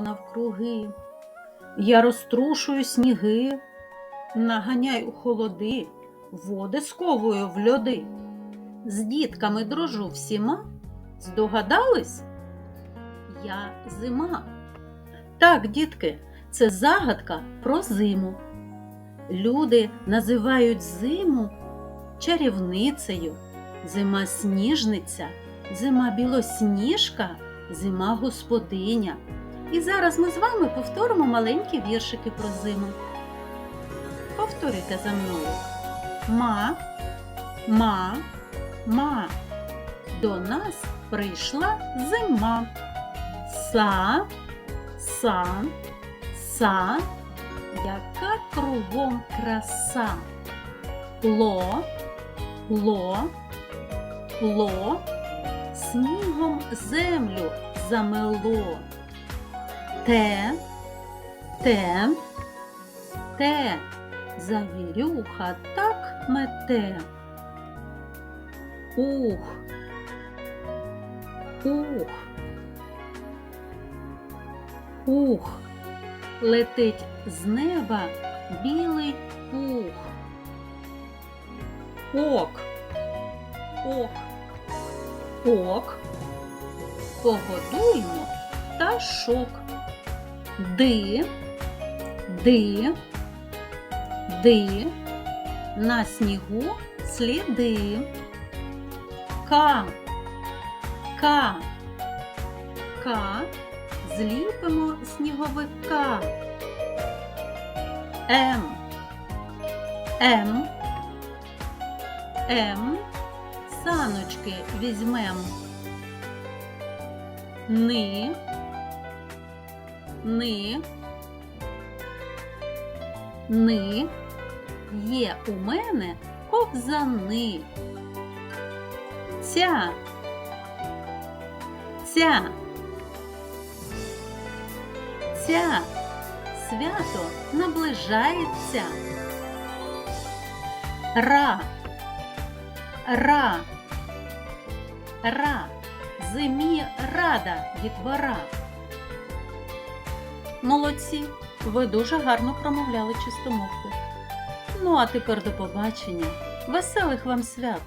навкруги. Я розтрушую сніги, наганяю холоди, води сковую в льоди. З дітками дружу всіма. Здогадались? Я зима. Так, дітки, це загадка про зиму. Люди називають зиму чарівницею, зима сніжниця, зима білосніжка, зима господиня. І зараз ми з вами повторимо маленькі віршики про зиму. Повторюйте за мною. Ма, ма, ма. До нас прийшла зима. Са, са, са, яка кругом краса. Ло, ло, ло, снігом землю замело. Те, те, те, завірюха так мете. Ух, ух, ух, летить з неба білий пух. Ок, ок, ок, погодуймо пташок. Ди, ди, ди, на снігу сліди. Ка, ка, ка, зліпимо сніговика. М, М, М, саночки візьмем. Ни, ни, ни, є у мене ковзани. Ця, ця, ця, свято наближається. Ра, ра, ра, зимі рада дітвора. Молодці, ви дуже гарно промовляли чистомовки. Ну а тепер до побачення. Веселих вам свят!